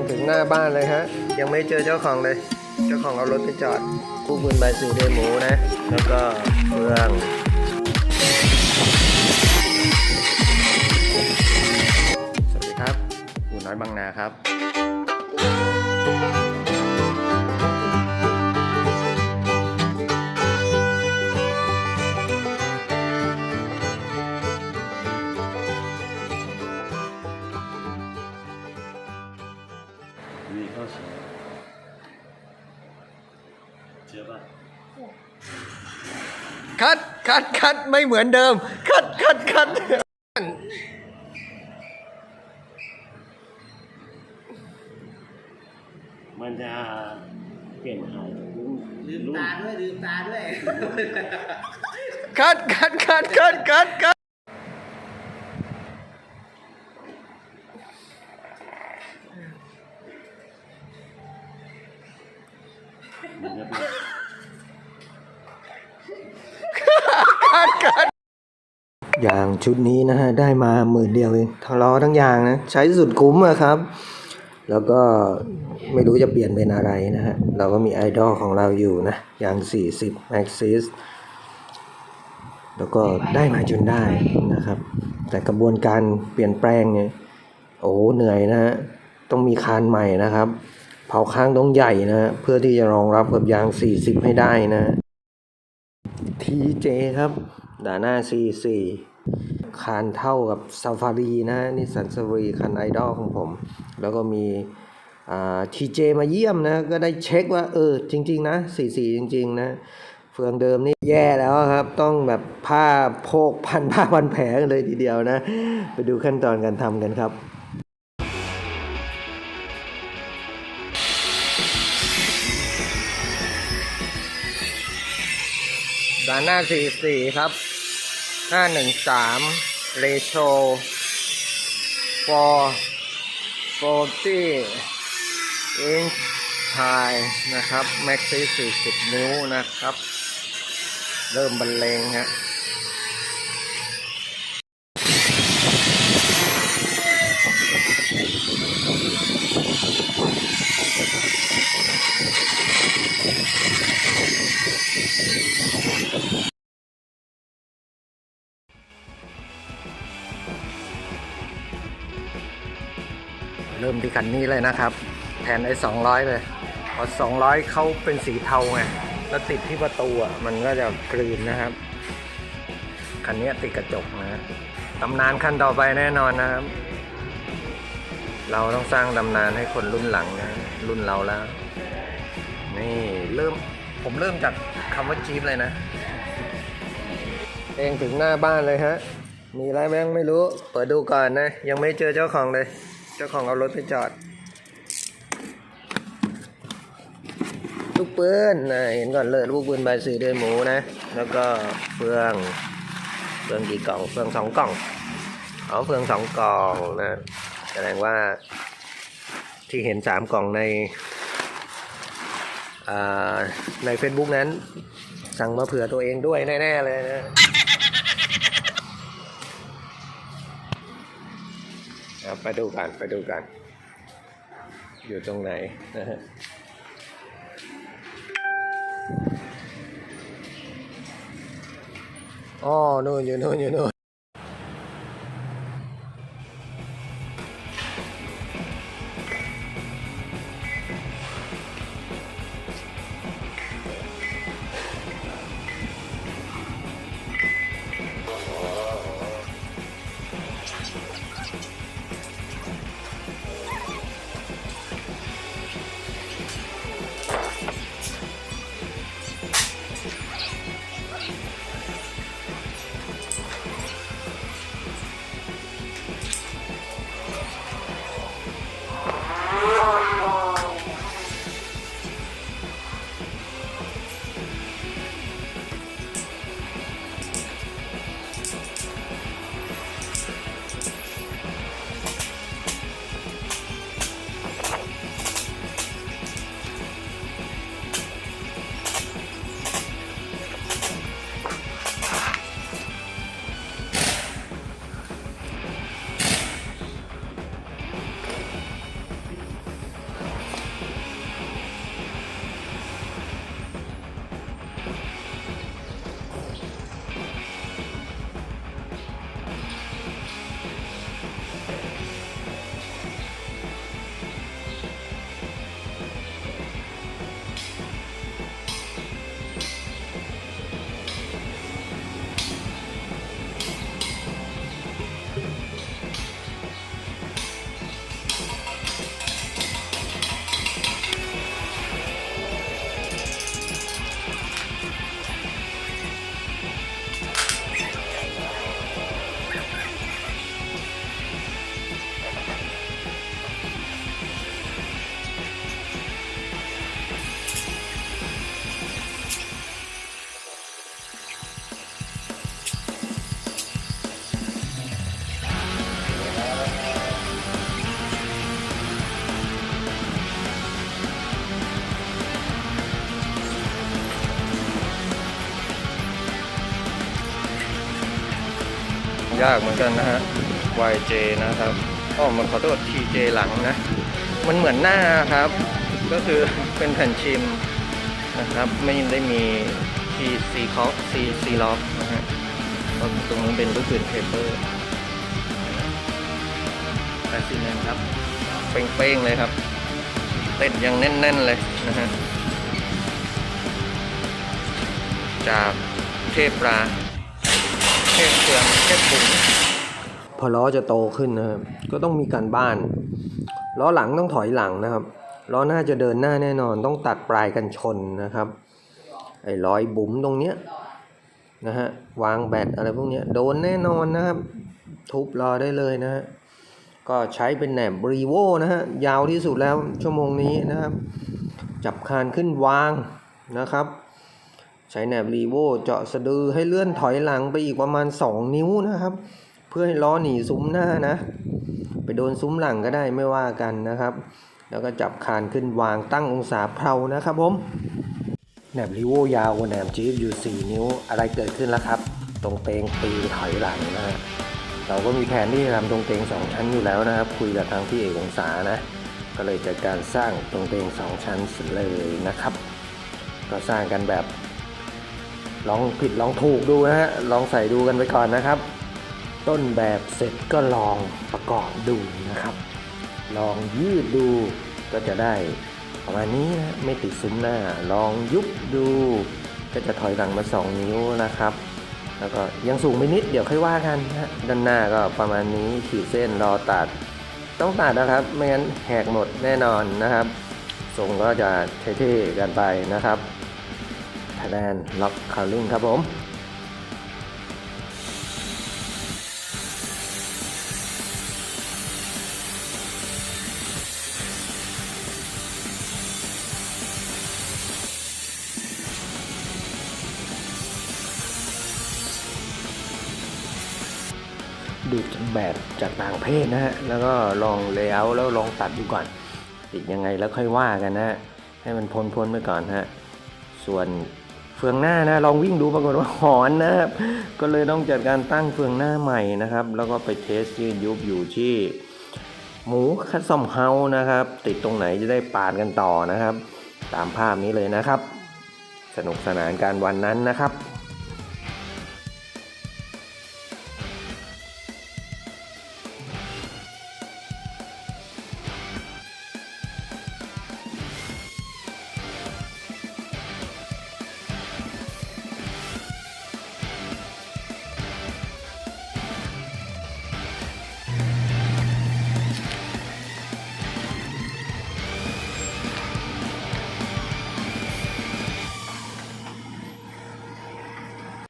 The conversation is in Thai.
งถึงหน้าบ้านเลยฮะ ยังไม่เจอเจ้าของเลย เจ้าของเอารถไปจอดกู้ปืนใบสื่อเดหมูนะ แล้วก็เฟืองสวัสดีครับหมูน้อยบางนาครับ เชื่อป่ะคัดคัดคัดไม่เหมือนเดิม คัดคัดคัดมันจะเปลี่ยนหายรุ่นลืมรุ่นตาด้วยลืมตาด้วย คัดคัดคัดคัดคัด ย่างชุดนี้นะฮะได้มาหมื่นเดียวเองทั้งล้อทั้งยางนะใช้สุดคุ้มอะครับ แล้วก็ไม่รู้จะเปลี่ยนเป็นอะไรนะฮะเราก็มีไอดอลของเราอยู่นะอย่าง 40 Maxis แล้วก็ได้มาจนได้นะครับ แต่กระบวนการเปลี่ยนแปลงเนี่ยโอ้เหนื่อยนะฮะต้องมีคานใหม่นะครับ เผาค้างต้องใหญ่นะเพื่อที่จะรองรับกับยาง 40 ให้ได้นะ TJ ครับด่าหน้า C4 คานเท่ากับซาฟารีนะนิสสันซาฟารีคันไอดอลของผม แล้วก็มีอ่า TJ มาเยี่ยมนะ ก็ได้เช็คว่า เออ จริง ๆ นะ44จริง ๆ นะเฟืองเดิมนี่แย่แล้วครับ ต้องแบบผ้าโพกพันผ้าพันแผลกันเลยทีเดียวนะ ไปดูขั้นตอนการทำกันครับด้านหน้า44ครับ ห้าหนึ่งสามเรโช for forty inch high นะครับแม็กซี่สี่สิบนิ้วนะครับ เริ่มบรรเลงฮะ เริ่มที่คันนี้เลยนะครับ แทนไอ้200เลยพอ200เขาเป็นสีเทาไงแล้วติดที่ประตูอะมันก็จะกลืนนะครับคันนี้ติดกระจกนะตำนานคันต่อไปแน่นอนนะครับ เราต้องสร้างตำนานให้คนรุ่นหลังนะรุ่นเราแล้ว นี่เริ่มผมเริ่มจากคำว่าจี๊ปเลยนะเองถึงหน้าบ้านเลยฮะ มีอะไรไหมยังไม่รู้ เปิดดูก่อนนะ ยังไม่เจอเจ้าของเลย จ้าของเอารถไปจอด ลูกปืนนะเห็นก่อนเลยลูกปืนใบสีเด้วยหมูนะ แล้วก็เฟือง เฟืองกี่กล่อง เฟืองสองกล่อง เอาเฟืองสองกล่องนะ แสดงว่าที่เห็นสามกล่องในใน Facebook นั้น สั่งมาเผื่อตัวเองด้วยแน่ ๆ เลยนะ ครับไปดูกันไปดูกัน อยู่ตรงไหนนะฮะอ๋อนู่นอยู่นู่นอยู่นู่น ยากเหมือนกันนะฮะ YJ นะครับอ๋อมันขอโทษ TJ หลังนะ มันเหมือนหน้าครับ ก็คือเป็นแผ่นชิมนะครับ ไม่ได้มีทีซีคอซีซีล็อกนะฮะตรงนู้นเป็นลูกปืนเทเปอร์แปดซีเมนครับ เป้งๆเลยครับ เต้นยังแน่นๆเลยนะฮะจากเทพปลา ทพเฟืองเทพบุ๋มพอล้อจะโตขึ้นนะครับก็ต้องมีการบ้าน ล้อหลังต้องถอยหลังนะครับ ล้อหน้าจะเดินหน้าแน่นอนต้องตัดปลายกันชนนะครับ ไอ้รอยบุ๋มตรงเนี้ยนะฮะวางแบตอะไรพวกเนี้ยโดนแน่นอนนะครับ ทุบรอได้เลยนะฮะก็ใช้เป็นแหนบรีโวนะฮะยาวที่สุดแล้วชั่วโมงนี้นะครับ จับคานขึ้นวางนะครับ ใช้แหนบรีโวเจาะสะดือให้เลื่อนถอยหลังไปอีกประมาณ 2 นิ้วนะครับ เพื่อให้ล้อหนีซุ้มหน้านะ ไปโดนซุ้มหลังก็ได้ไม่ว่ากันนะครับ แล้วก็จับคานขึ้นวางตั้งองศาเพลานะครับผมแหนบรีโวยาวกว่าแหนบจี๊บอยู่ 4 นิ้วอะไรเกิดขึ้นแล้วครับ ตรงเตงปีถอยหลังนะฮะเราก็มีแผนที่จะทำตรงเตง 2 ชั้นอยู่แล้วนะครับ คุยกับทางพี่เอกองศานะ ก็เลยจัดการสร้างตรงเตง 2 ชั้นเลยนะครับ ก็สร้างกันแบบ ลองผิดลองถูกดูนะฮะ ลองใส่ดูกันไปก่อนนะครับ ต้นแบบเสร็จก็ลองประกอบดูนะครับ ลองยืดดูก็จะได้ประมาณนี้นะไม่ติดซุ้มหน้า ลองยุบดู ก็จะถอยหลังมา 2 นิ้วนะครับ แล้วก็ยังสูงไปนิดเดี๋ยวค่อยว่ากันนะฮะด้านหน้าก็ประมาณนี้ขีดเส้นรอตัด ต้องตัดนะครับ ไม่งั้นแหกหมดแน่นอนนะครับทรงก็จะเท่ๆกันไปนะครับ แลนด์ล็อกคาริ่งครับผมดูแบบจากต่างประเทศนะฮะ แล้วก็ลองเลเยอร์แล้วลองตัดดูก่อน ติดยังไงแล้วค่อยว่ากันนะฮะ ให้มันพ้นพ้นๆไปก่อนฮะ ส่วน เฟืองหน้านะลองวิ่งดูปรากฏว่าหอนนะครับก็เลยต้องจัดการตั้งเฟืองหน้าใหม่นะครับ แล้วก็ไปเทสยืดยุบอยู่ที่ หมูคัสซอมเฮานะครับ ติดตรงไหนจะได้ปาดกันต่อนะครับ ตามภาพนี้เลยนะครับ สนุกสนานการวันนั้นนะครับ